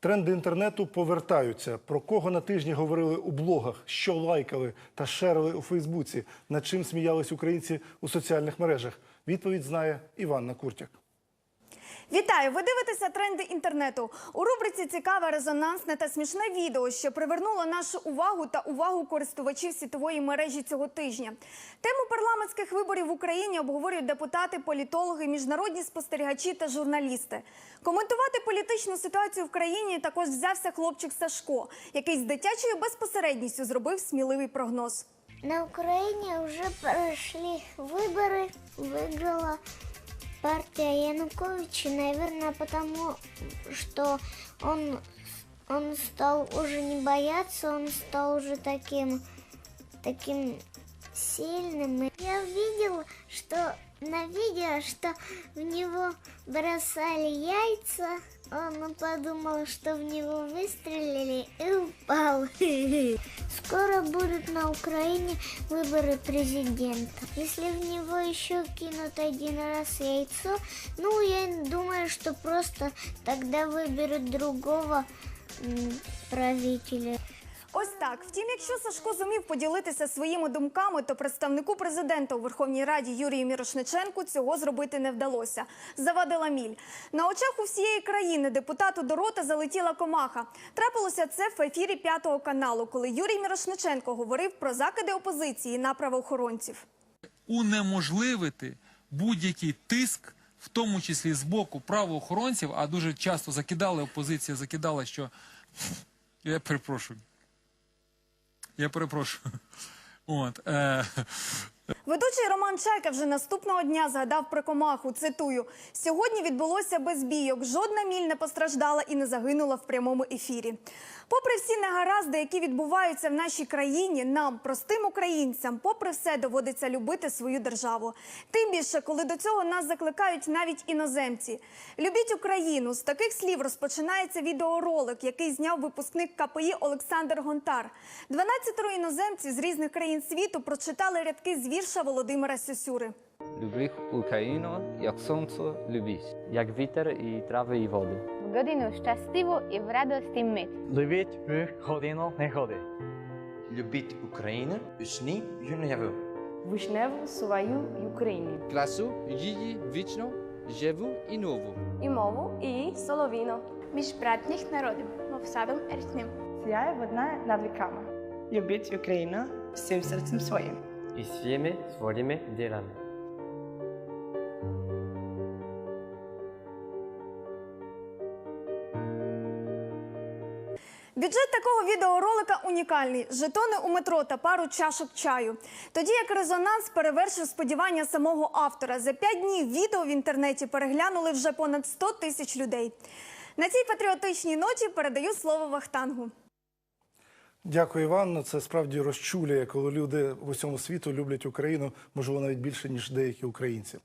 Тренди інтернету повертаються. Про кого на тижні говорили у блогах, що лайкали та шерили у Фейсбуці, над чим сміялись українці у соціальних мережах. Відповідь знає Іванна Куртяк. Вітаю! Ви дивитеся тренди інтернету. У рубриці цікаве, резонансне та смішне відео, що привернуло нашу увагу та увагу користувачів світової мережі цього тижня. Тему парламентських виборів в Україні обговорюють депутати, політологи, міжнародні спостерігачі та журналісти. Коментувати політичну ситуацію в країні також взявся хлопчик Сашко, який з дитячою безпосередністю зробив сміливий прогноз. На Украине уже прошли выборы, выиграла партия Януковича, наверное, потому что он, он стал уже не бояться, он стал уже таким, таким сильным. Я видел, что на видео, что в него бросали яйца, он подумал, что в него выстрелили и упал. Скоро будут на Украине выборы президента. Если в него еще кинут один раз яйцо, ну, я думаю, что просто тогда выберут другого правителя. Ось так. Втім, якщо Сашко зумів поділитися своїми думками, то представнику президента у Верховній Раді Юрію Мірошниченку цього зробити не вдалося. Завадила міль. На очах у всієї країни депутату до рота залетіла комаха. Трапилося це в ефірі п'ятого каналу, коли Юрій Мірошниченко говорив про закиди опозиції на правоохоронців. унеможливити будь-який тиск, в тому числі з боку правоохоронців, а дуже часто закидали опозиція, закидала, що я перепрошую. Я перепрошую. От, е, Ведучий Роман Чайка вже наступного дня згадав про комаху. Цитую: сьогодні відбулося без бійок. Жодна міль не постраждала і не загинула в прямому ефірі. Попри всі негаразди, які відбуваються в нашій країні, нам, простим українцям, попри все, доводиться любити свою державу. Тим більше, коли до цього нас закликають навіть іноземці. Любіть Україну. З таких слів розпочинається відеоролик, який зняв випускник КПІ Олександр Гонтар. 12 іноземців з різних країн світу прочитали рядки з вірша Володимира Сюсюри. Любих Україну, як сонце любіть. як вітер і трави і води. в годину щасливу і в радості мить. Любіть в годину негоди. Любіть Україну сні юневу. вишневу свою Україні. Класу її вічно живу і нову. І мову, і соловіно. Між братніх народів, мов садом річним. Сяє одна над віками. Любіть Україну всім серцем своїм. І своїми своїми ділами. Бюджет такого відеоролика унікальний: жетони у метро та пару чашок чаю. Тоді як резонанс перевершив сподівання самого автора. За п'ять днів відео в інтернеті переглянули вже понад 100 тисяч людей. На цій патріотичній ноті передаю слово Вахтангу. Дякую, Іванно. Це справді розчулює, коли люди в усьому світу люблять Україну, можливо, навіть більше ніж деякі українці.